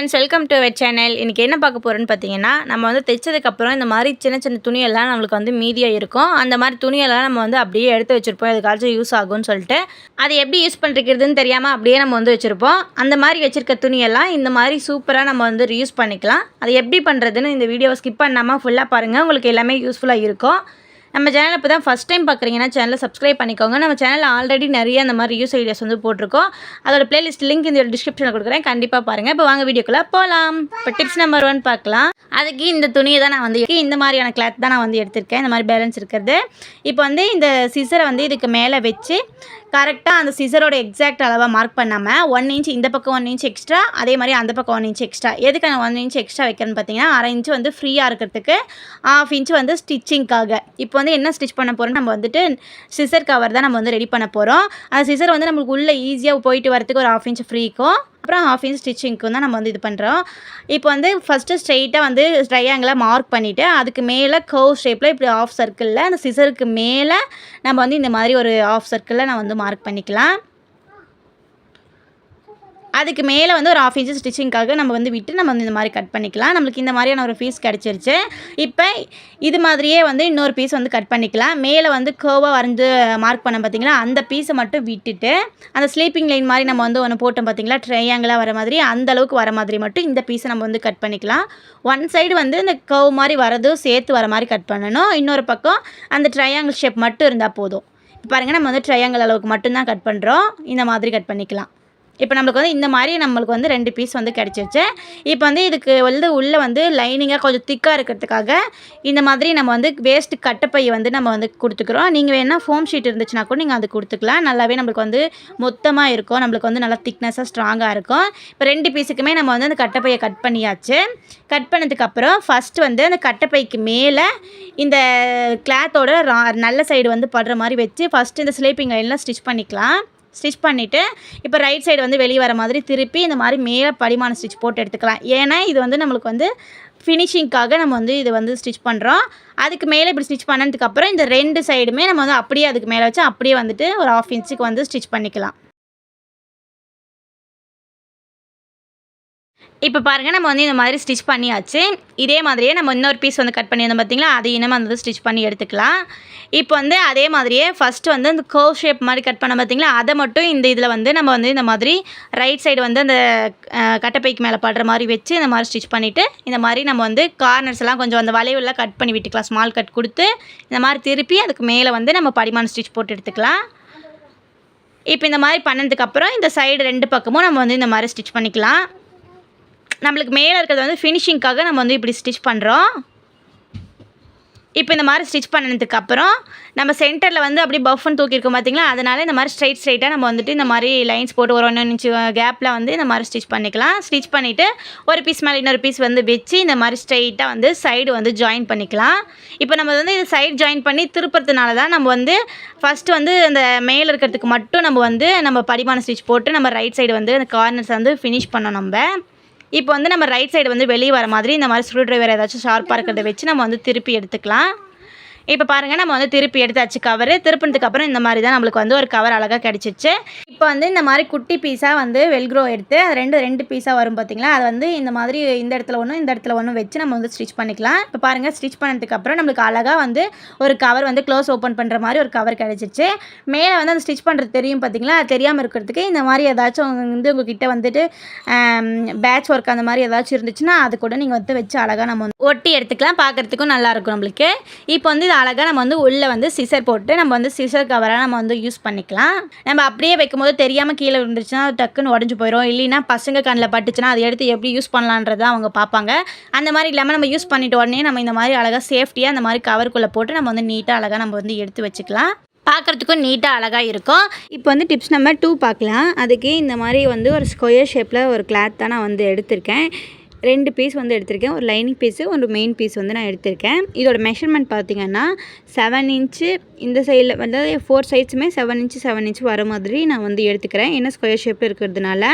Friends welcome to வெட் channel இன்றைக்கி என்ன பார்க்க போகிறோன்னு பார்த்தீங்கன்னா நம்ம வந்து தைச்சதுக்கப்புறம் இந்த மாதிரி சின்ன சின்ன துணியெல்லாம் நம்மளுக்கு வந்து மீதியாக இருக்கும். அந்த மாதிரி துணியெல்லாம் நம்ம வந்து அப்படியே எடுத்து வச்சுருப்போம். எதுக்காச்சும் யூஸ் ஆகும்னு சொல்லிட்டு. அது எப்படி யூஸ் பண்ணிருக்கிறதுன்னு தெரியாமல் அப்படியே நம்ம வந்து வச்சுருப்போம். அந்த மாதிரி வச்சுருக்க துணியெல்லாம் இந்த மாதிரி சூப்பராக நம்ம வந்து ரீயூஸ் பண்ணிக்கலாம். அது எப்படி பண்ணுறதுன்னு இந்த வீடியோவை ஸ்கிப் பண்ணாமல் ஃபுல்லாக பாருங்கள் உங்களுக்கு எல்லாமே யூஸ்ஃபுல்லாக இருக்கும். நம்ம சேனல் இப்போ தான் ஃபஸ்ட் டைம் பார்க்குறீங்கன்னா சேனலை சப்ஸ்கிரைப் பண்ணிக்கோங்க. நம்ம சேனலில் ஆல்ரெடி நிறைய அந்த மாதிரி யூஸ் ஐடியாஸ் வந்து போட்டிருக்கோம். அதோட பிளேலிஸ்ட் லிங்க் இந்த டிஸ்கிரிப்ஷனில் கொடுக்குறேன். கண்டிப்பாக பாருங்கள் இப்போ வாங்க வீடியோக்குள்ளே போகலாம் இப்போ டிப்ஸ் நம்பர் ஒன் பார்க்கலாம். அதுக்கு இந்த துணியை தான் நான் வந்து இந்த மாதிரியான கிளாத் தான் நான் வந்து எடுத்திருக்கேன். இந்த மாதிரி பேலன்ஸ் இருக்கிறது. இப்போ வந்து இந்த சிசரை வந்து இதுக்கு மேலே வச்சு கரெக்டாக அந்த சிசரோட எக்ஸாக்ட் அளவாக மார்க் பண்ணாமல் ஒன் இன்ச் இந்த பக்கம் ஒன் இன்ச் எக்ஸ்ட்ரா அதே மாதிரி அந்த பக்கம் ஒன் இன்ச் எக்ஸ்ட்ரா எதுக்கு நான் ஒன் இன்ச் எக்ஸ்ட்ரா வைக்கிறேன்னு பார்த்தீங்கன்னா அரை இன்ச் வந்து ஃப்ரீயாக இருக்கிறதுக்கு ஆஃப் இன்ச் வந்து ஸ்டிச்சிங்க்காக இப்போ வந்து என்ன ஸ்டிச் பண்ண போகிறோம் நம்ம வந்துட்டு சிசர் கவர் தான் நம்ம வந்து ரெடி பண்ண போகிறோம் அந்த சிசர் வந்து நம்மளுக்கு உள்ளே ஈஸியாக போயிட்டு வரதுக்கு ஒரு ஹாஃப் இன்ச் ஃப்ரீக்கும் அப்புறம் ஹாஃப் இன்ச் ஸ்டிச்சிங்க்கும் தான் நம்ம வந்து இது பண்ணுறோம் இப்போ வந்து ஃபஸ்ட்டு ஸ்ட்ரைட்டாக வந்து ட்ரையாங்கிளாக மார்க் பண்ணிவிட்டு அதுக்கு மேலே கர்வ் ஷேப்பில் இப்படி ஆஃப் சர்க்கிளில் அந்த சிசருக்கு மேலே நம்ம வந்து இந்த மாதிரி ஒரு ஆஃப் சர்க்கிளில் நான் வந்து மார்க் பண்ணிக்கலாம். அதுக்கு மேலே வந்து ஒரு ஆஃப் இன்ச்சு ஸ்டிச்சிங்க்காக நம்ம வந்து விட்டு நம்ம வந்து இந்த மாதிரி கட் பண்ணிக்கலாம். நம்மளுக்கு இந்த மாதிரியான ஒரு பீஸ் கிடச்சிருச்சு. இப்போ இது மாதிரியே வந்து இன்னொரு பீஸ் வந்து கட் பண்ணிக்கலாம். மேலே வந்து கேர்வாக வரைஞ்சு மார்க் பண்ண பார்த்திங்களா? அந்த பீஸை மட்டும் விட்டுட்டு அந்த ஸ்லீப்பிங் லைன் மாதிரி நம்ம வந்து ஒன்று போட்டோம் பார்த்தீங்களா? ட்ரையாங்கிளாக வர மாதிரி அந்த அளவுக்கு வர மாதிரி மட்டும் இந்த பீஸை நம்ம வந்து கட் பண்ணிக்கலாம். ஒன் சைடு வந்து இந்த கர்வ் மாதிரி வரதும் சேர்த்து வர மாதிரி கட் பண்ணணும். இன்னொரு பக்கம் அந்த ட்ரையாங்கிள் ஷேப் மட்டும் இருந்தால் போதும். இப்போ பாருங்கள் நம்ம வந்து ட்ரையாங்கிள் அளவுக்கு மட்டும்தான் கட் பண்ணுறோம் இந்த மாதிரி கட் பண்ணிக்கலாம். இப்போ நம்மளுக்கு வந்து இந்த மாதிரி நம்மளுக்கு வந்து ரெண்டு பீஸ் வந்து கிடச்சிருச்சு. இப்போ வந்து இதுக்கு வந்து உள்ளே வந்து லைனிங்காக கொஞ்சம் திக்காக இருக்கிறதுக்காக இந்த மாதிரி நம்ம வந்து வேஸ்ட் கட்டப்பை வந்து நம்ம வந்து கொடுத்துக்குறோம். நீங்கள் வேணால் ஃபோம் ஷீட் இருந்துச்சுன்னா கூட நீங்கள் அது கொடுத்துக்கலாம். நல்லாவே நம்மளுக்கு வந்து மொத்தமாக இருக்கும். நம்மளுக்கு வந்து நல்லா திக்னஸாக ஸ்ட்ராங்காக இருக்கும். இப்போ ரெண்டு பீஸுக்குமே நம்ம வந்து அந்த கட்டப்பையை கட் பண்ணியாச்சு. கட் பண்ணதுக்கப்புறம் ஃபஸ்ட்டு வந்து அந்த கட்டப்பைக்கு மேலே இந்த கிளாத்தோட நல்ல சைடு வந்து படுற மாதிரி வச்சு ஃபஸ்ட்டு இந்த ஸ்லீப்பிங் லைன்லாம் ஸ்டிச் பண்ணிக்கலாம். ஸ்டிச் பண்ணிவிட்டு இப்போ ரைட் சைடு வந்து வெளியே வர மாதிரி திருப்பி இந்த மாதிரி மேலே படிமான ஸ்டிச் போட்டு எடுத்துக்கலாம். ஏன்னா இது வந்து நம்மளுக்கு வந்து ஃபினிஷிங்க்காக நம்ம வந்து இது வந்து ஸ்டிச் பண்ணுறோம் அதுக்கு மேலே இப்படி ஸ்டிச் பண்ணதுக்கப்புறம் இந்த ரெண்டு சைடுமே நம்ம வந்து அப்படியே அதுக்கு மேலே வச்சு அப்படியே வந்துட்டு ஒரு ஆஃப் இன்ச்சுக்கு வந்து ஸ்டிச் பண்ணிக்கலாம். இப்போ பாருங்கள் நம்ம வந்து இந்த மாதிரி ஸ்டிச் பண்ணியாச்சு. இதே மாதிரியே நம்ம இன்னொரு பீஸ் வந்து கட் பண்ணியிருந்தோம் பார்த்தீங்களா? அது இனமாக வந்து ஸ்டிச் பண்ணி எடுத்துக்கலாம். இப்போ வந்து அதே மாதிரியே ஃபஸ்ட்டு வந்து இந்த கர்வ் ஷேப் மாதிரி கட் பண்ண பார்த்தீங்களா? அதை மட்டும் இந்த இதில் வந்து நம்ம வந்து இந்த மாதிரி ரைட் சைடு வந்து அந்த கட்டப்பைக்கு மேலே படுற மாதிரி வச்சு இந்த மாதிரி ஸ்டிச் பண்ணிவிட்டு இந்த மாதிரி நம்ம வந்து கார்னர்ஸ் எல்லாம் கொஞ்சம் அந்த வளைவுலாம் கட் பண்ணி விட்டுக்கலாம். ஸ்மால் கட் கொடுத்து இந்த மாதிரி திருப்பி அதுக்கு மேலே வந்து நம்ம படிமான ஸ்டிச் போட்டு எடுத்துக்கலாம். இப்போ இந்த மாதிரி பண்ணதுக்கப்புறம் இந்த சைடு ரெண்டு பக்கமும் நம்ம வந்து இந்த மாதிரி ஸ்டிச் பண்ணிக்கலாம். நம்மளுக்கு மேலே இருக்கிறது வந்து ஃபினிஷிங்க்காக நம்ம வந்து இப்படி ஸ்டிச் பண்ணுறோம் இப்போ இந்த மாதிரி ஸ்டிச் பண்ணதுக்கப்புறம் நம்ம சென்டரில் வந்து அப்படியே பஃப்னு தூக்கியிருக்கோம் பார்த்திங்களா அதனால் இந்த மாதிரி ஸ்ட்ரைட் ஸ்ட்ரைட்டாக நம்ம வந்துட்டு இந்த மாதிரி லைன்ஸ் போட்டு ஒரு ஒன்று இன்ச்சு கேப்பில் வந்து இந்த மாதிரி ஸ்டிச் பண்ணிக்கலாம். ஸ்டிச் பண்ணிவிட்டு ஒரு பீஸ் மேலே இன்னொரு பீஸ் வந்து வச்சு இந்த மாதிரி ஸ்ட்ரைட்டாக வந்து சைடு வந்து ஜாயின் பண்ணிக்கலாம். இப்போ நம்ம வந்து இது சைடு ஜாயின் பண்ணி திருப்புறதுனால தான் நம்ம வந்து ஃபஸ்ட்டு வந்து இந்த மேலே இருக்கிறதுக்கு மட்டும் நம்ம வந்து நம்ம படிமான ஸ்டிச் போட்டு நம்ம ரைட் சைடு வந்து அந்த கார்னர்ஸ் வந்து ஃபினிஷ் பண்ணோம் நம்ம. இப்போ வந்து நம்ம ரைட் சைடு வந்து வெளியே வர மாதிரி இந்த மாதிரி ஸ்க்ரூ ட்ரைவர் ஏதாச்சும் ஷார்ப்பாக இருக்கிறத வச்சு நம்ம வந்து திருப்பி எடுத்துக்கலாம். இப்போ பாருங்கள் நம்ம வந்து திருப்பி எடுத்தாச்சு கவர் திருப்பினதுக்கு அப்புறம் இந்த மாதிரி தான் நம்மளுக்கு வந்து ஒரு கவர் அழகாக கிடச்சிச்சு. இப்போ வந்து இந்த மாதிரி குட்டி பீஸாக வந்து வெல்க்ரோ எடுத்து அது ரெண்டு ரெண்டு பீஸாக வரும் பார்த்தீங்களா அது வந்து இந்த மாதிரி இந்த இடத்துல ஒன்றும் இந்த இடத்துல ஒன்றும் வச்சு நம்ம வந்து ஸ்டிச் பண்ணிக்கலாம். இப்போ பாருங்கள் ஸ்டிச் பண்ணதுக்கு அப்புறம் நம்மளுக்கு அழகாக வந்து ஒரு கவர் வந்து க்ளோஸ் ஓப்பன் பண்ணுற மாதிரி ஒரு கவர் கிடச்சிச்சு. மேலே வந்து அந்த ஸ்டிச் பண்ணுறது தெரியும் பார்த்தீங்களா அது தெரியாமல் இருக்கிறதுக்கு இந்த மாதிரி ஏதாச்சும் வந்து உங்ககிட்ட வந்துட்டு பேட்ச் ஒர்க் அந்த மாதிரி ஏதாச்சும் இருந்துச்சுன்னா அது கூட நீங்கள் வந்து வச்சு அழகாக நம்ம வந்து ஒட்டி எடுத்துக்கலாம் பார்க்குறதுக்கும் நல்லாயிருக்கும் நம்மளுக்கு. இப்போ வந்து இது அழகாக நம்ம வந்து உள்ளே வந்து சிசர் போட்டு நம்ம வந்து சிசர் கவராக நம்ம வந்து யூஸ் பண்ணிக்கலாம். நம்ம அப்படியே வைக்கும்போது தெரியாமல் கீழே விழுந்துருச்சுன்னா டக்குன்னு உடஞ்சி போயிடும் இல்லைன்னா பசங்க கண்ணில் பட்டுச்சுன்னா அதை எடுத்து எப்படி யூஸ் பண்ணலான்றதை அவங்க பார்ப்பாங்க. அந்த மாதிரி இல்லாமல் நம்ம யூஸ் பண்ணிட்ட உடனே நம்ம இந்த மாதிரி அழகாக சேஃப்டியாக அந்த மாதிரி கவருக்குள்ளே போட்டு நம்ம வந்து நீட்டாக அழகாக நம்ம வந்து எடுத்து வச்சுக்கலாம். பார்க்குறதுக்கும் நீட்டாக அழகாக இருக்கும். இப்போ வந்து டிப்ஸ் நம்பர் டூ பார்க்கலாம். அதுக்கு இந்த மாதிரி வந்து ஒரு ஸ்கொயர் ஷேப்பில் ஒரு கிளாத் தான் நான் வந்து எடுத்திருக்கேன். ரெண்டு பீஸ் வந்து எடுத்திருக்கேன். ஒரு லைனிங் பீஸு ஒரு மெயின் பீஸ் வந்து நான் எடுத்திருக்கேன். இதோட மெஷர்மெண்ட் பார்த்திங்கன்னா செவன் இன்ச்சு இந்த சைடில் வந்து ஃபோர் சைட்ஸுமே செவன் இன்ச்சு செவன் இன்ச்சு வர மாதிரி நான் வந்து எடுத்துக்கிறேன். ஏன்னா ஸ்கொயர் ஷேப்பில் இருக்கிறதுனால.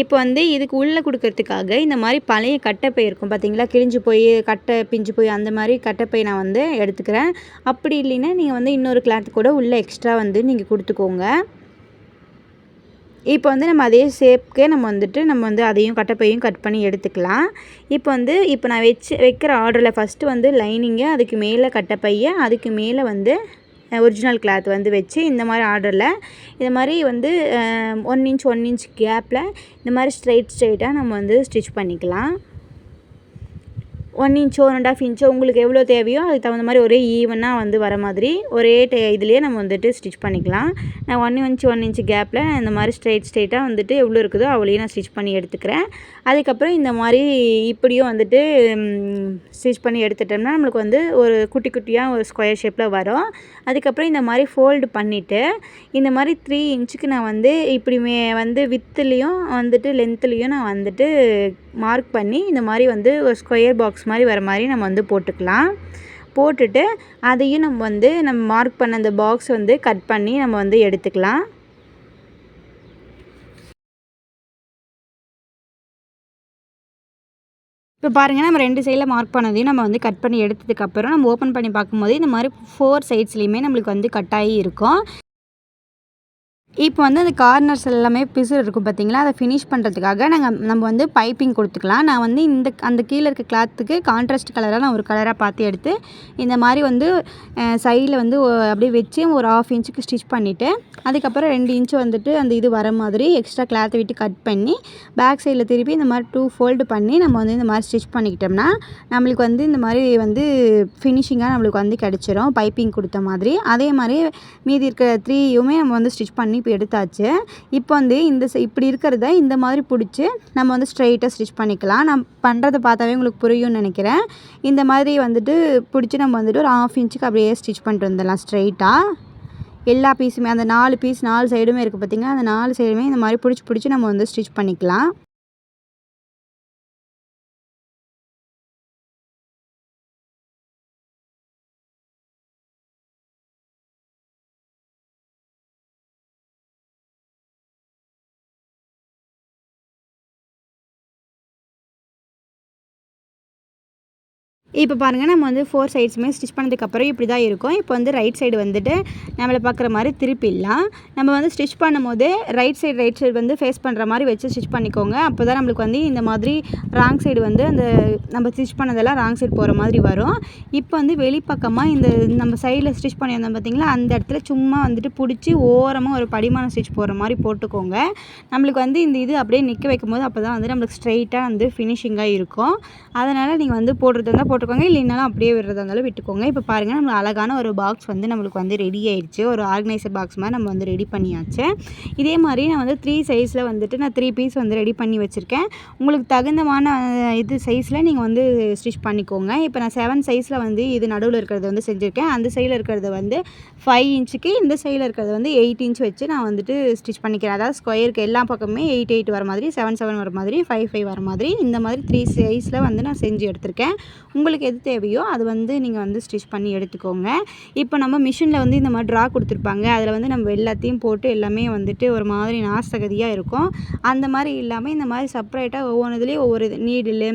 இப்போ வந்து இதுக்கு உள்ளே கொடுக்கறதுக்காக இந்த மாதிரி பழைய கட்டைப்பை இருக்கும் பார்த்தீங்களா கிழிஞ்சு போய் கட்டை பிஞ்சு போய் அந்த மாதிரி கட்டைப்பை நான் வந்து எடுத்துக்கிறேன். அப்படி இல்லைன்னா நீங்கள் வந்து இன்னொரு கிளாத் கூட உள்ளே எக்ஸ்ட்ரா வந்து நீங்கள் கொடுத்துக்கோங்க. இப்போ வந்து நம்ம அதே ஷேப்க்கே நம்ம வந்துட்டு நம்ம வந்து அதையும் கட்டப்பையும் கட் பண்ணி எடுத்துக்கலாம். இப்போ வந்து இப்போ நான் வச்சு வைக்கிற ஆர்டரில் ஃபஸ்ட்டு வந்து லைனிங்கு அதுக்கு மேலே கட்டப்பையை அதுக்கு மேலே வந்து ஒரிஜினல் கிளாத் வந்து வச்சு இந்த மாதிரி ஆர்டரில் இந்த மாதிரி வந்து ஒன் இன்ச் ஒன் இன்ச் கேப்பில் இந்த மாதிரி ஸ்ட்ரைட் ஸ்ட்ரைட்டாக நம்ம வந்து ஸ்டிச் பண்ணிக்கலாம். ஒன் இன்ச்சோ ஒன் அண்ட் ஆஃப் இன்ச்சோ உங்களுக்கு எவ்வளோ தேவையோ அதுக்கு தகுந்த மாதிரி ஒரே ஈவனாக வந்து வர மாதிரி ஒரே டே இதுலேயே நம்ம வந்துட்டு ஸ்டிச் பண்ணிக்கலாம். நான் ஒன் இன்ச் ஒன் இன்ச் கேப்பில் இந்த மாதிரி ஸ்ட்ரைட் ஸ்ட்ரைட்டாக வந்துட்டு எவ்வளோ இருக்குதோ அவ்வளோயும் நான் ஸ்டிச் பண்ணி எடுத்துக்கிறேன். அதுக்கப்புறம் இந்த மாதிரி இப்படியும் வந்துட்டு ஸ்டிச் பண்ணி எடுத்துட்டோம்னா நம்மளுக்கு வந்து ஒரு குட்டி குட்டியாக ஒரு ஸ்கொயர் ஷேப்பில் வரும். அதுக்கப்புறம் இந்த மாதிரி ஃபோல்டு பண்ணிவிட்டு இந்த மாதிரி த்ரீ இன்ச்சுக்கு நான் வந்து இப்படி மே வந்து வித்துலேயும் வந்துட்டு லென்த்துலேயும் நான் வந்துட்டு மார்க் பண்ணி இந்த மாதிரி வந்து ஒரு ஸ்கொயர் பாக்ஸ் மாதிரி வர மாதிரி நம்ம வந்து போட்டுக்கலாம். போட்டுட்டு அதையும் நம்ம வந்து நம்ம மார்க் பண்ண அந்த பாக்ஸ் வந்து கட் பண்ணி நம்ம வந்து எடுத்துக்கலாம். இப்போ பாருங்கள் நம்ம ரெண்டு சைடில் மார்க் பண்ணதையும் நம்ம வந்து கட் பண்ணி எடுத்ததுக்கப்புறம் நம்ம ஓப்பன் பண்ணி பார்க்கும்போது இந்த மாதிரி ஃபோர் சைட்ஸ்லேயுமே நம்மளுக்கு வந்து கட் ஆகி இருக்கும். இப்போ வந்து அந்த கார்னர்ஸ் எல்லாமே பிசுறு இருக்கும் பார்த்தீங்களா? அதை ஃபினிஷ் பண்ணுறதுக்காக நாங்கள் நம்ம வந்து பைப்பிங் கொடுத்துக்கலாம். நான் வந்து இந்த அந்த கீழே இருக்க கிளாத்துக்கு கான்ட்ராஸ்ட் கலராக நான் ஒரு கலராக பார்த்து எடுத்து இந்த மாதிரி வந்து சைடில் வந்து அப்படியே வச்சு ஒரு ஆஃப் இன்ச்சுக்கு ஸ்டிச் பண்ணிவிட்டு அதுக்கப்புறம் ரெண்டு இன்ச்சு வந்துட்டு அந்த இது வர மாதிரி எக்ஸ்ட்ரா கிளாத்தை விட்டு கட் பண்ணி பேக் சைடில் திருப்பி இந்த மாதிரி டூ ஃபோல்டு பண்ணி நம்ம வந்து இந்த மாதிரி ஸ்டிச் பண்ணிக்கிட்டோம்னா நம்மளுக்கு வந்து இந்த மாதிரி வந்து ஃபினிஷிங்காக நம்மளுக்கு வந்து கிடச்சிரும். பைப்பிங் கொடுத்த மாதிரி. அதே மாதிரி மீதி இருக்க த்ரீயுமே நம்ம வந்து ஸ்டிச் பண்ணி இப்போ எடுத்தாச்சு. இப்போ வந்து இந்த இப்படி இருக்கிறத இந்த மாதிரி பிடிச்சி நம்ம வந்து ஸ்ட்ரைட்டாக ஸ்டிச் பண்ணிக்கலாம். நான் பண்ணுறதை பார்த்தாவே உங்களுக்கு புரியும்னு நினைக்கிறேன். இந்த மாதிரி வந்துட்டு பிடிச்சி நம்ம வந்துட்டு ஒரு ஆஃப் இன்ச்சுக்கு அப்படியே ஸ்டிச் பண்ணிட்டு வந்துடலாம் ஸ்ட்ரைட்டாக எல்லா பீஸுமே அந்த நாலு பீஸ் நாலு சைடுமே இருக்குது பார்த்திங்கன்னா அந்த நாலு சைடுமே இந்த மாதிரி பிடிச்சி பிடிச்சி நம்ம வந்து ஸ்டிச் பண்ணிக்கலாம். இப்போ பாருங்கள் நம்ம வந்து ஃபோர் சைட்ஸுமே ஸ்டிச் பண்ணதுக்கப்புறம் இப்படி தான் இருக்கும். இப்போ வந்து ரைட் சைடு வந்துட்டு நம்மளை பார்க்குற மாதிரி திருப்பிடலாம். நம்ம வந்து ஸ்டிச் பண்ணும்போது ரைட் சைடு ரைட் சைடு வந்து ஃபேஸ் பண்ணுற மாதிரி வச்சு ஸ்டிச் பண்ணிக்கோங்க. அப்போ தான் நம்மளுக்கு வந்து இந்த மாதிரி ராங் சைடு வந்து அந்த நம்ம ஸ்டிச் பண்ணதெல்லாம் ராங் சைடு போகிற மாதிரி வரும். இப்போ வந்து வெளிப்பக்கமாக இந்த நம்ம சைடில் ஸ்டிச் பண்ணியிருந்தோம் பார்த்திங்களா? அந்த இடத்துல சும்மா வந்துட்டு பிடிச்சி ஓரமாக ஒரு படிமான ஸ்டிச் போகிற மாதிரி போட்டுக்கோங்க. நம்மளுக்கு வந்து இந்த இது அப்படியே நிற்க வைக்கும் போது அப்போ தான் வந்து நம்மளுக்கு ஸ்ட்ரைட்டாக வந்து ஃபினிஷிங்காக இருக்கும். அதனால் நீங்கள் வந்து போடுறது இருந்தால் போட்டுக்கோங்க இல்லைனாலும் அப்படியே விடுறதா இருந்தாலும் விட்டுக்கோங்க. இப்போ பாருங்கள் நம்ம அழகான ஒரு பாக்ஸ் வந்து நம்மளுக்கு வந்து ரெடி ஆயிடுச்சு. ஒரு ஆர்கனைசர் பாக்ஸ் மாதிரி நம்ம வந்து ரெடி பண்ணியாச்சு. இதே மாதிரி நான் வந்து த்ரீ சைஸில் வந்துட்டு நான் த்ரீ பீஸ் வந்து ரெடி பண்ணி வச்சுருக்கேன். உங்களுக்கு தகுந்தமான இது சைஸில் நீங்கள் வந்து ஸ்டிச் பண்ணிக்கோங்க. இப்போ நான் செவன் சைஸில் வந்து இது நடுவில் இருக்கிறத வந்து செஞ்சுருக்கேன். அந்த சைடில் இருக்கிறத வந்து ஃபைவ் இன்ச்சுக்கு இந்த சைடில் இருக்கிறது வந்து எயிட் இன்ச் வச்சு நான் வந்துட்டு ஸ்டிச் பண்ணிக்கிறேன். அதாவது ஸ்கொயருக்கு எல்லா பக்கமே எயிட் எயிட் வர மாதிரி செவன் செவன் வர மாதிரி ஃபைவ் ஃபைவ் வர மாதிரி இந்த மாதிரி த்ரீ சைஸில் வந்து நான் செஞ்சு எடுத்திருக்கேன். உங்களுக்கு உங்களுக்கு எது தேவையோ அது வந்து நீங்கள் வந்து ஸ்டிச் பண்ணி எடுத்துக்கோங்க. இப்போ நம்ம மிஷினில் வந்து இந்த மாதிரி ட்ரா கொடுத்துருப்பாங்க. அதில் வந்து நம்ம எல்லாத்தையும் போட்டு எல்லாமே வந்துட்டு ஒரு மாதிரி நாசகதியாக இருக்கும். அந்த மாதிரி இல்லாமல் இந்த மாதிரி செப்பரேட்டாக ஒவ்வொரு இதுலேயும் ஒவ்வொரு நீடிலு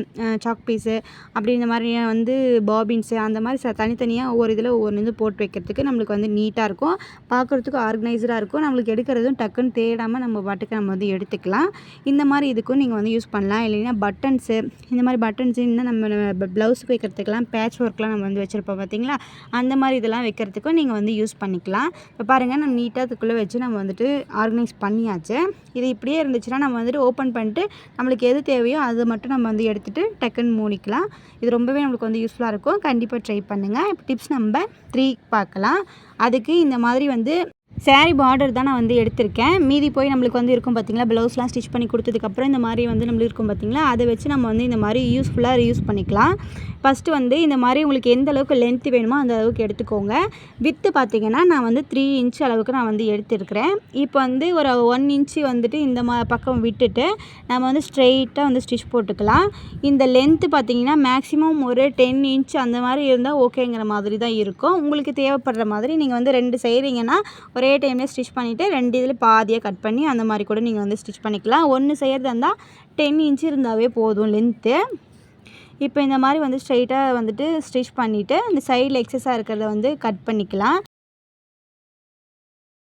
சாக் பீஸு அப்படி இந்த மாதிரி வந்து பாபின்ஸு அந்த மாதிரி ச தனித்தனியாக ஒவ்வொரு இதில் ஒவ்வொரு இது போட்டு வைக்கிறதுக்கு நம்மளுக்கு வந்து நீட்டாக இருக்கும். பார்க்குறதுக்கு ஆர்கனைஸ்டாக இருக்கும். நம்மளுக்கு எடுக்கிறதும் டக்குன்னு தேடாமல் நம்ம பாட்டுக்கு நம்ம வந்து எடுத்துக்கலாம். இந்த மாதிரி இதுக்கும் நீங்கள் வந்து யூஸ் பண்ணலாம். இல்லைன்னா பட்டன்ஸு இந்த மாதிரி பட்டன்ஸு இன்னும் நம்ம ப்ளவுஸுக்கு வைக்கிறதுக்கெல்லாம் பேட்ச் ஒர்க்லாம் நம்ம வந்து வச்சுருப்போம் பார்த்தீங்களா அந்த மாதிரி இதெல்லாம் வைக்கிறதுக்கும் நீங்கள் வந்து யூஸ் பண்ணிக்கலாம். இப்போ பாருங்கள் நம்ம நீட்டாக அதுக்குள்ளே வச்சு நம்ம வந்துட்டு ஆர்கனைஸ் பண்ணியாச்சு. இது இப்படியே இருந்துச்சுன்னா நம்ம வந்துட்டு ஓப்பன் பண்ணிட்டு நம்மளுக்கு எது தேவையோ அதை மட்டும் நம்ம வந்து எடுத்துகிட்டு டக்குன்னு மூடிக்கலாம். இது ரொம்பவே நம்மளுக்கு வந்து யூஸ்ஃபுல்லாக இருக்கும். கண்டிப்பாக ட்ரை பண்ணுங்கள் இப்போ டிப்ஸ் நம்பர் த்ரீ பார்க்கலாம். அதுக்கு இந்த மாதிரி வந்து சாரீ பார்டர் தான் நான் வந்து எடுத்திருக்கேன். மீதி போய் நம்மளுக்கு வந்து இருக்கும் பார்த்திங்களா ப்ளவுஸ்லாம் ஸ்டிச் பண்ணி கொடுத்ததுக்கப்புறம் இந்த மாதிரி வந்து நம்மளுக்கு இருக்கும் பார்த்திங்களா அதை வச்சு நம்ம வந்து இந்த மாதிரி யூஸ்ஃபுல்லாக யூஸ் பண்ணிக்கலாம். ஃபஸ்ட்டு வந்து இந்த மாதிரி உங்களுக்கு எந்த அளவுக்கு லென்த்து வேணுமோ அந்த அளவுக்கு எடுத்துக்கோங்க. வித்து பார்த்திங்கன்னா நான் வந்து த்ரீ இன்ச் அளவுக்கு நான் வந்து எடுத்துருக்கிறேன். இப்போ வந்து ஒரு ஒன் இன்ச்சு வந்துட்டு இந்த மா பக்கம் விட்டுட்டு நம்ம வந்து ஸ்ட்ரெயிட்டாக வந்து ஸ்டிச் போட்டுக்கலாம். இந்த லென்த்து பார்த்திங்கன்னா மேக்ஸிமம் ஒரு டென் இன்ச் அந்த மாதிரி இருந்தால் ஓகேங்கிற மாதிரி தான் இருக்கும். உங்களுக்கு தேவைப்படுற மாதிரி நீங்கள் வந்து ரெண்டு செய்கிறீங்கன்னா ஒரே டைமில் ஸ்டிச் பண்ணிவிட்டு ரெண்டு இதில் பாதியாக கட் பண்ணி அந்த மாதிரி கூட நீங்கள் வந்து ஸ்டிச் பண்ணிக்கலாம். ஒன்று செய்கிறதா இருந்தால் டென் இன்ச்சு இருந்தாவே போதும் லென்த்து இப்போ இந்த மாதிரி வந்து ஸ்ட்ரைட்டாக வந்துட்டு ஸ்டிச் பண்ணிவிட்டு இந்த சைடில் எக்ஸஸாக இருக்கிறத வந்து கட் பண்ணிக்கலாம்.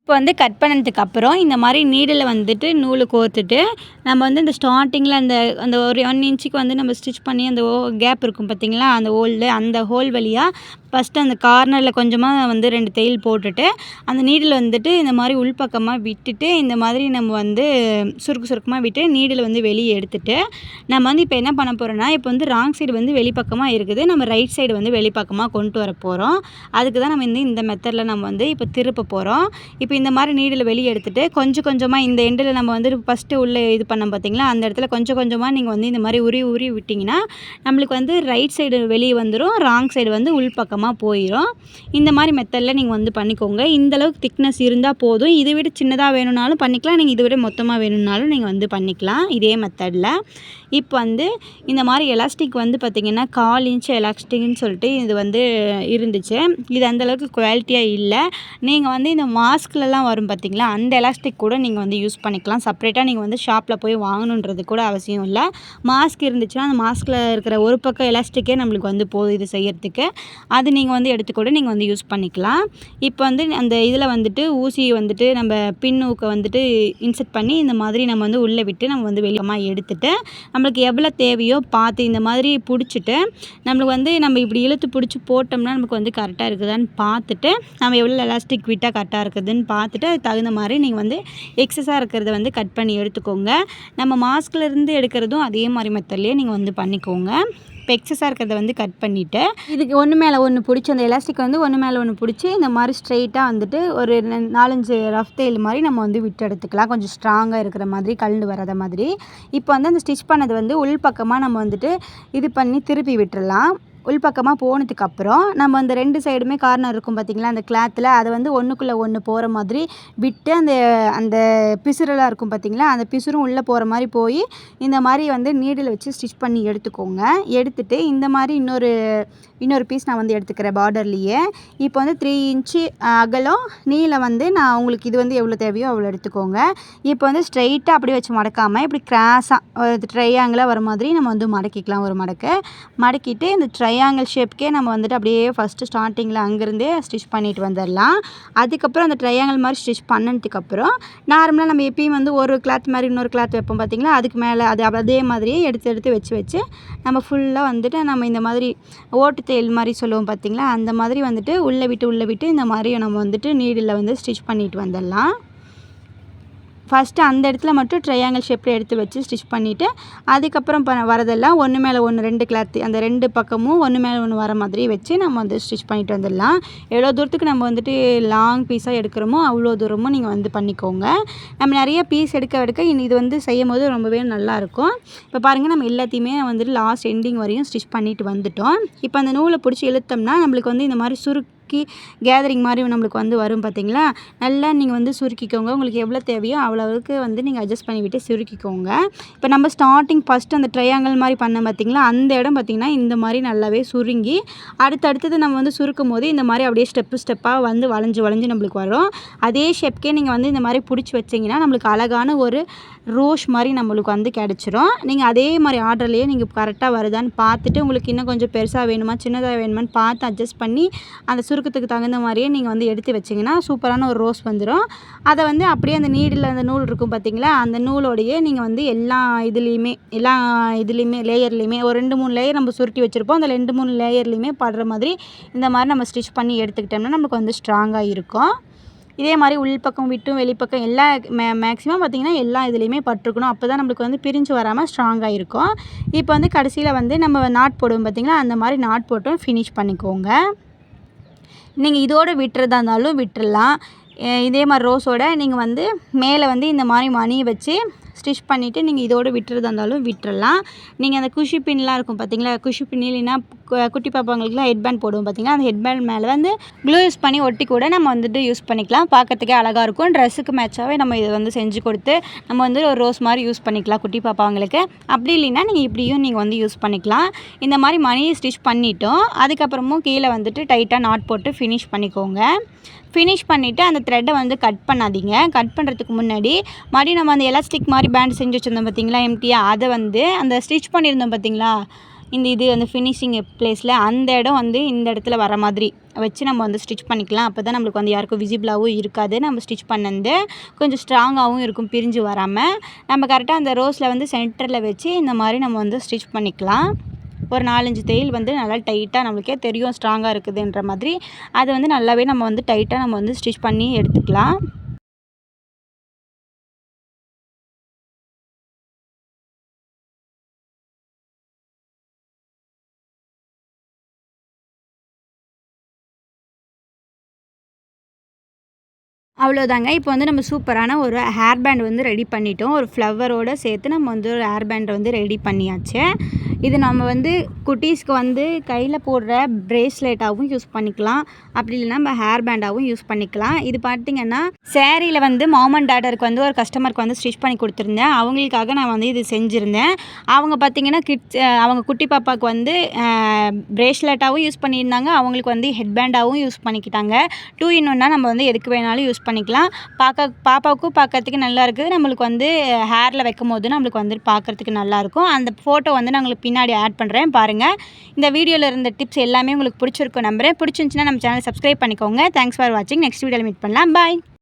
இப்போ வந்து கட் பண்ணதுக்கப்புறம் இந்த மாதிரி நீடில் வந்துட்டு நூல் கோர்த்துட்டு நம்ம வந்து இந்த ஸ்டார்டிங்கில் அந்த அந்த ஒரு ஒன் இன்ச்சுக்கு வந்து நம்ம ஸ்டிச் பண்ணி அந்த ஓ கேப் இருக்கும் பார்த்திங்களா அந்த ஹோல்டு அந்த ஹோல் வழியாக ஃபஸ்ட்டு அந்த கார்னரில் கொஞ்சமாக வந்து ரெண்டு தையல் போட்டுட்டு அந்த நீடில் வந்துட்டு இந்த மாதிரி உள்பக்கமாக விட்டுட்டு இந்த மாதிரி நம்ம வந்து சுருக்கு சுருக்கமாக விட்டு நீடில் வந்து வெளியே எடுத்துட்டு நம்ம வந்து இப்போ என்ன பண்ண போகிறோன்னா இப்போ வந்து ராங் சைடு வந்து வெளிப்பக்கமாக இருக்குது. நம்ம ரைட் சைடு வந்து வெளிப்பக்கமாக கொண்டு வர போகிறோம் அதுக்கு தான் நம்ம வந்து இந்த மெத்தடில் நம்ம வந்து இப்போ திருப்ப போகிறோம் இப்போ இந்த மாதிரி நீடில் வெளியே எடுத்துட்டு கொஞ்சம் கொஞ்சமாக இந்த எண்டில் நம்ம வந்து ஃபஸ்ட்டு உள்ளே இது பண்ணோம் பார்த்தீங்களா அந்த இடத்துல கொஞ்சம் கொஞ்சமாக நீங்கள் வந்து இந்த மாதிரி உரி உரி விட்டிங்கன்னா நம்மளுக்கு வந்து ரைட் சைடு வெளியே வந்துடும் ராங் சைடு வந்து உள்பக்கம் உள்பக்கமாக போயிடும் இந்த மாதிரி மெத்தடில் நீங்கள் வந்து பண்ணிக்கோங்க. இந்த அளவுக்கு திக்னஸ் இருந்தால் போதும். இதை விட சின்னதாக வேணும்னாலும் பண்ணிக்கலாம். நீங்கள் இதை விட மொத்தமாக வேணும்னாலும் நீங்கள் வந்து பண்ணிக்கலாம். இதே மெத்தடில் இப்போ வந்து இந்த மாதிரி எலாஸ்டிக் வந்து பார்த்திங்கன்னா கால் இன்ச் எலாஸ்டிக்னு சொல்லிட்டு இது வந்து இருந்துச்சு. இது அந்தளவுக்கு குவாலிட்டியாக இல்லை. நீங்கள் வந்து இந்த மாஸ்க்லலாம் வரும் பார்த்தீங்களா அந்த எலாஸ்டிக் கூட நீங்கள் வந்து யூஸ் பண்ணிக்கலாம். செப்பரேட்டாக நீங்கள் வந்து ஷாப்பில் போய் வாங்கணுன்றது கூட அவசியம் இல்லை. மாஸ்க் இருந்துச்சுன்னா அந்த மாஸ்கில் இருக்கிற ஒரு பக்கம் எலாஸ்டிக்கே நம்மளுக்கு வந்து போதும் இது செய்யறதுக்கு. அது நீங்கள் வந்து எடுத்துக்கூட நீங்கள் வந்து யூஸ் பண்ணிக்கலாம். இப்போ வந்து அந்த இதில் வந்துட்டு ஊசியை வந்துட்டு நம்ம பின் ஊக்க வந்துட்டு இன்செர்ட் பண்ணி இந்த மாதிரி நம்ம வந்து உள்ளே விட்டு நம்ம வந்து வெளியமாக எடுத்துட்டு நம்மளுக்கு எவ்வளோ தேவையோ பார்த்து இந்த மாதிரி பிடிச்சிட்டு நம்மளுக்கு வந்து நம்ம இப்படி இழுத்து பிடிச்சி போட்டோம்னா நமக்கு வந்து கரெக்டாக இருக்குதான்னு பார்த்துட்டு நம்ம எவ்வளோ எலாஸ்டிக் விட்டால் கரெக்டாக இருக்குதுன்னு பார்த்துட்டு அதுக்கு தகுந்த மாதிரி நீங்கள் வந்து எக்ஸஸாக இருக்கிறத வந்து கட் பண்ணி எடுத்துக்கோங்க. நம்ம மாஸ்க்லேருந்து எடுக்கிறதும் அதே மாதிரி மெத்தட்லேயே நீங்கள் வந்து பண்ணிக்கோங்க. இப்போ எக்ஸஸாக இருக்கிறத வந்து கட் பண்ணிவிட்டு இதுக்கு ஒன்று மேலே ஒன்று பிடிச்சி அந்த எலாஸ்டிக் வந்து ஒன்று மேலே ஒன்று பிடிச்சி இந்த மாதிரி ஸ்ட்ரெயிட்டாக வந்துட்டு ஒரு நாலஞ்சு ரஃப் தையல் மாதிரி நம்ம வந்து விட்டு எடுத்துக்கலாம். கொஞ்சம் ஸ்ட்ராங்காக இருக்கிற மாதிரி கலந்து வராத மாதிரி. இப்போ வந்து அந்த ஸ்டிச் பண்ணது வந்து உள் பக்கமாக நம்ம வந்துட்டு இது பண்ணி திருப்பி விட்டுடலாம் உள்பக்கமாக போனதுக்கப்புறம் நம்ம அந்த ரெண்டு சைடுமே கார்னர் இருக்கும் பார்த்தீங்களா அந்த கிளாத்தில் அதை வந்து ஒன்றுக்குள்ளே ஒன்று போகிற மாதிரி விட்டு அந்த அந்த பிசுறெல்லாம் இருக்கும் பார்த்தீங்களா அந்த பிசுறும் உள்ளே போகிற மாதிரி போய் இந்த மாதிரி வந்து நீடில் வச்சு ஸ்டிச் பண்ணி எடுத்துக்கோங்க. எடுத்துகிட்டு இந்த மாதிரி இன்னொரு இன்னொரு பீஸ் நான் வந்து எடுத்துக்கிறேன் பார்டர்லேயே இப்போ வந்து த்ரீ இன்ச்சு அகலம் நீளம் வந்து நான் உங்களுக்கு இது வந்து எவ்வளோ தேவையோ அவ்வளோ எடுத்துக்கோங்க. இப்போ வந்து ஸ்ட்ரைட்டாக அப்படியே வச்சு மடக்காமல் இப்படி கிராஸாக ஒரு ட்ரையாங்கிளாக வர மாதிரி நம்ம வந்து மடக்கிக்கலாம் ஒரு மடக்கை. மடக்கிட்டு இந்த ட்ரை ட்ரையாங்கிள் ஷேப்க்கே நம்ம வந்துட்டு அப்படியே ஃபஸ்ட்டு ஸ்டார்டிங்கில் அங்கேருந்தே ஸ்டிச் பண்ணிட்டு வந்துடலாம் அதுக்கப்புறம் அந்த ட்ரையாங்கிள் மாதிரி ஸ்டிச் பண்ணதுக்கப்புறம் நார்மலாக நம்ம எப்பயும் வந்து ஒரு கிளாத் மாதிரி இன்னொரு கிளாத் வைப்போம் பார்த்திங்களா அதுக்கு மேலே அது அதே மாதிரியே எடுத்து எடுத்து வச்சு வச்சு நம்ம ஃபுல்லாக வந்துட்டு நம்ம இந்த மாதிரி ஓட்டு தையல் மாதிரி சொல்லுவோம் பார்த்திங்களா அந்த மாதிரி வந்துட்டு உள்ளே விட்டு உள்ளே விட்டு இந்த மாதிரி நம்ம வந்துட்டு நீடில் வந்து ஸ்டிச் பண்ணிட்டு வந்துடலாம் ஃபஸ்ட்டு அந்த இடத்துல மட்டும் ட்ரையாங்கிள் ஷேப்பில் எடுத்து வச்சு ஸ்டிச் பண்ணிவிட்டு அதுக்கப்புறம் ப வரதெல்லாம் ஒன்று மேலே ஒன்று ரெண்டு கிளாத்து அந்த ரெண்டு பக்கமும் ஒன்று மேலே ஒன்று வர மாதிரி வச்சு நம்ம வந்து ஸ்டிச் பண்ணிட்டு வந்துடலாம். எவ்வளோ தூரத்துக்கு நம்ம வந்துட்டு லாங் பீஸாக எடுக்கிறோமோ அவ்வளோ தூரமும் நீங்கள் வந்து பண்ணிக்கோங்க. நம்ம நிறைய பீஸ் எடுக்க எடுக்க இனி இது வந்து செய்யும் போது ரொம்பவே நல்லாயிருக்கும் இப்போ பாருங்கள் நம்ம எல்லாத்தையுமே வந்துட்டு லாஸ்ட் எண்டிங் வரையும் ஸ்டிச் பண்ணிட்டு வந்துட்டோம். இப்போ அந்த நூலை பிடிச்சி இழுத்தோம்னா நம்மளுக்கு வந்து இந்த மாதிரி சுருக்கு கேதரிங் மாதிரி நம்மளுக்கு வந்து வரும் பார்த்தீங்களா? நல்லா நீங்கள் வந்து சுருக்கிக்கோங்க. உங்களுக்கு எவ்வளோ தேவையோ அவ்வளோவுக்கு வந்து நீங்கள் அட்ஜஸ்ட் பண்ணிவிட்டு சுருக்கிக்கோங்க. இப்போ நம்ம ஸ்டார்டிங் ஃபஸ்ட்டு அந்த ட்ரையாங்கல் மாதிரி பண்ண பார்த்தீங்களா? அந்த இடம் பார்த்திங்கன்னா இந்த மாதிரி நல்லாவே சுருங்கி அடுத்தடுத்தது நம்ம வந்து சுருக்கும் போது இந்த மாதிரி அப்படியே ஸ்டெப்பு ஸ்டெப்பாக வந்து வளைஞ்சு வளைஞ்சு நம்மளுக்கு வரும். அதே ஷேப்க்கே நீங்கள் வந்து இந்த மாதிரி பிடிச்சி வச்சிங்கன்னா நம்மளுக்கு அழகான ஒரு ரோஸ் மாதிரி நம்மளுக்கு வந்து கிடச்சிரும். நீங்கள் அதே மாதிரி ஆர்டர்லேயே நீங்கள் கரெக்டாக வருதான்னு பார்த்துட்டு உங்களுக்கு இன்னும் கொஞ்சம் பெருசாக வேணுமா சின்னதாக வேணுமான்னு பார்த்து அட்ஜஸ்ட் பண்ணி அந்த சுருக்கத்துக்கு தகுந்த மாதிரியே நீங்கள் வந்து எடுத்து வச்சிங்கன்னா சூப்பரான ஒரு ரோஸ் வந்துடும் அதை வந்து அப்படியே அந்த நீடில் அந்த நூல் இருக்கும் பார்த்தீங்களா அந்த நூலோடையே நீங்கள் வந்து எல்லா இதுலேயுமே எல்லா இதுலேயுமே லேயர்லேயுமே ஒரு ரெண்டு மூணு லேயர் நம்ம சுருட்டி வச்சுருப்போம். அந்த ரெண்டு மூணு லேயர்லேயுமே படுற மாதிரி இந்த மாதிரி நம்ம ஸ்டிச் பண்ணி எடுத்துக்கிட்டோம்னா நமக்கு வந்து ஸ்ட்ராங்காக இருக்கும். இதே மாதிரி உள்பக்கம் விட்டும் வெளிப்பக்கம் எல்லா மே மேக்ஸிமம் பார்த்திங்கன்னா எல்லா இதுலேயுமே பட்டிருக்கணும். அப்போ தான் நம்மளுக்கு வந்து பிரிஞ்சு வராமல் ஸ்ட்ராங்காக இருக்கும். இப்போ வந்து கடைசியில் வந்து நம்ம நாட் போடுவோம் பார்த்திங்கன்னா அந்த மாதிரி நாட் போட்டும் ஃபினிஷ் பண்ணிக்கோங்க. நீங்கள் இதோடு விட்டுறதா இருந்தாலும் விட்டுறலாம். இதே மாதிரி ரோஸோட நீங்கள் வந்து மேலே வந்து இந்த மாதிரி மணி வச்சு ஸ்டிச் பண்ணிவிட்டு நீங்கள் இதோடு விட்டுறதா இருந்தாலும் விட்டுறலாம். நீங்கள் அந்த குஷி பின்லாம் இருக்கும் பார்த்தீங்களா குஷி பின் இல்லைன்னா குட்டி பாப்பாங்களுக்குலாம் ஹெட்பேண்ட் போடுவோம் பார்த்தீங்களா அந்த ஹெட்பேண்ட் மேலே வந்து க்ளூ யூஸ் பண்ணி ஒட்டி கூட நம்ம வந்துட்டு யூஸ் பண்ணிக்கலாம். பார்க்கறதுக்கே அழகாக இருக்கும். ட்ரெஸ்ஸுக்கு மேட்சாகவே நம்ம இதை வந்து செஞ்சு கொடுத்து நம்ம வந்து ஒரு ரோஸ் மாதிரி யூஸ் பண்ணிக்கலாம் குட்டி பாப்பாங்களுக்கு. அப்படி இல்லைன்னா நீங்கள் இப்படியும் நீங்கள் வந்து யூஸ் பண்ணிக்கலாம். இந்த மாதிரி மணியை ஸ்டிச் பண்ணிட்டோம். அதுக்கப்புறமும் கீழே வந்துட்டு டைட்டாக நாட் போட்டு ஃபினிஷ் பண்ணிக்கோங்க. ஃபினிஷ் பண்ணிவிட்டு அந்த த்ரெட்டை வந்து கட் பண்ணாதீங்க. கட் பண்ணுறதுக்கு முன்னாடி மறுபடியும் நம்ம அந்த எலாஸ்டிக் மாதிரி பேண்ட் செஞ்சு வச்சுருந்தோம் பார்த்தீங்களா எம்டியாக அதை வந்து அந்த ஸ்டிச் பண்ணியிருந்தோம் பார்த்தீங்களா இந்த இது அந்த ஃபினிஷிங் ப்ளேஸில் அந்த இடம் வந்து இந்த இடத்துல வர மாதிரி வச்சு நம்ம வந்து ஸ்டிச் பண்ணிக்கலாம். அப்போ தான் நம்மளுக்கு வந்து யாருக்கும் விசிபிளாகவும் இருக்காது. நம்ம ஸ்டிச் பண்ணது கொஞ்சம் ஸ்ட்ராங்காகவும் இருக்கும் பிரிஞ்சு வராமல் நம்ம கரெக்டாக அந்த ரோஸில் வந்து சென்டரில் வச்சு இந்த மாதிரி நம்ம வந்து ஸ்டிச் பண்ணிக்கலாம். ஒரு நாலஞ்சு தையல் வந்து நல்லா டைட்டாக நம்மளுக்கே தெரியும் ஸ்ட்ராங்காக இருக்குதுன்ற மாதிரி. அதை வந்து நல்லாவே நம்ம வந்து டைட்டாக நம்ம வந்து ஸ்டிச் பண்ணி எடுத்துக்கலாம். அவ்வளோதாங்க இப்போ வந்து நம்ம சூப்பரான ஒரு ஹேர் பேண்ட் வந்து ரெடி பண்ணிட்டோம். ஒரு ஃப்ளவரோடு சேர்த்து நம்ம வந்து ஒரு ஹேர் பேண்டை வந்து ரெடி பண்ணியாச்சு. இது நம்ம வந்து குட்டீஸ்க்கு வந்து கையில் போடுற ப்ரேஸ்லெட்டாகவும் யூஸ் பண்ணிக்கலாம். அப்படி இல்லைன்னா நம்ம ஹேர் பேண்டாகவும் யூஸ் பண்ணிக்கலாம். இது பார்த்திங்கன்னா சேரீயில் வந்து மாம் அண்ட் டாட்டருக்கு வந்து ஒரு கஸ்டமருக்கு வந்து ஸ்டிச் பண்ணி கொடுத்துருந்தேன். அவங்களுக்காக நான் வந்து இது செஞ்சுருந்தேன். அவங்க பார்த்திங்கன்னா கிட்ஸ் அவங்க குட்டி பாப்பாவுக்கு வந்து ப்ரேஸ்லெட்டாகவும் யூஸ் பண்ணியிருந்தாங்க. அவங்களுக்கு வந்து ஹெட் பேண்டாகவும் யூஸ் பண்ணிக்கிட்டாங்க. டூ இன் ஒன்னாக நம்ம வந்து எதுக்கு வேணாலும் யூஸ் பண்ணிக்கலாம். பார்க்க பாப்பாவுக்கும் பார்க்கறதுக்கு நல்லா இருக்குது. நம்மளுக்கு வந்து ஹேரில் வைக்கும் போது நம்மளுக்கு வந்து பார்க்குறதுக்கு நல்லாயிருக்கும் அந்த ஃபோட்டோ வந்து நாங்கள் பின்னாடி ஆட் பண்ணுறேன் பாருங்கள் இந்த வீடியோவில் இருந்த டிப்ஸ் எல்லாமே உங்களுக்கு பிடிச்சிருக்கும் நம்புகிறேன் பிடிச்சிருந்துச்சின்னா நம்ம சேனல் சப்ஸ்கிரைப் பண்ணிக்கோங்க. தேங்க்ஸ் ஃபார் வாட்சிங் நெக்ஸ்ட் வீடியோவில் மீட் பண்ணலாம். பாய்